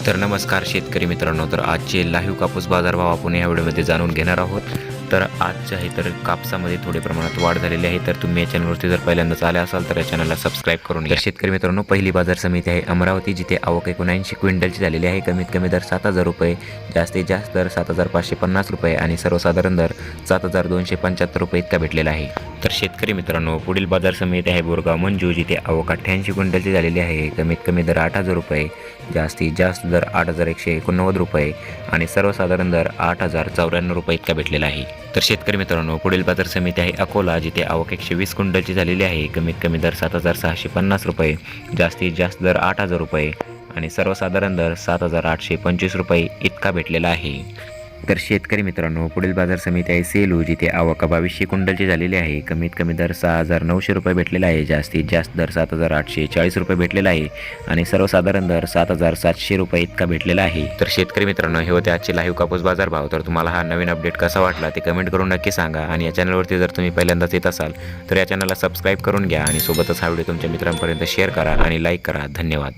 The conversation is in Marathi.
तर नमस्कार शेतकरी मित्रांनो तर आजचे लाईव्ह कापूस बाजारभाव आपण या व्हिडिओमध्ये जाणून घेणार आहोत. तर आजच्या आहे तर कापसामध्ये थोडे प्रमाणात वाढ झालेली आहे. तर तुम्ही या चॅनलवरती जर पहिल्यांदाच आले असाल तर या चॅनलला सबस्क्राईब करून घ्या. शेतकरी मित्रांनो पहिली बाजार समिती आहे अमरावती जिथे आवक एकोणऐंशी क्विंटलची झालेली आहे. कमीत कमी दर सात हजार रुपये जास्तीत जास्त दर सात हजार पाचशे पन्नास रुपये आणि सर्वसाधारण दर सात हजार दोनशे पंच्याहत्तर रुपये इतका भेटलेला आहे. तर शेतकरी मित्रांनो पुढील बाजार समिती आहे बोरगाव मंजू जिथे आवक अठ्ठ्याऐंशी क्विंटलची झालेली आहे. कमीत कमी दर आठ हजार रुपये जास्तीत जास्त दर आठ हजार एकशे एकोणनव्वद रुपये आणि सर्वसाधारण दर आठ हजार चौऱ्याण्णव रुपये इतका भेटलेला आहे. तर शेतकरी मित्रांनो पुढील बाजार समिती आहे अकोला जिथे आवक एकशे वीस क्विंटलची झालेली आहे. कमीत कमी दर सात हजार सहाशे पन्नास रुपये जास्तीत जास्त दर आठ हजार रुपये आणि सर्वसाधारण दर सात हजार आठशे पंचवीस रुपये इतका भेटलेला आहे. तर शेतकरी मित्रांनो पुढील बाजार समिती आहे सेलू जिथे आवक बावीसशे क्विंटलची झालेली आहे. कमीत कमी दर सहा हजार नऊशे रुपये भेटलेला आहे. जास्तीत जास्त दर सात हजार आठशे चाळीस रुपये भेटलेला आहे. आणि सर्वसाधारण दर सात हजार सातशे रुपये इतका भेटलेला आहे. तर शेतकरी मित्रांनो हे होते आजचे लाईव्ह कापूस बाजार भाव. तर तुम्हाला हा नवीन अपडेट कसा वाटला ते कमेंट करून नक्की सांगा. आणि या चॅनलवरती जर तुम्ही पहिल्यांदाच येत असाल तर या चॅनलला सबस्क्राईब करून घ्या. आणि सोबतच हा व्हिडिओ तुमच्या मित्रांपर्यंत शेअर करा आणि लाईक करा. धन्यवाद.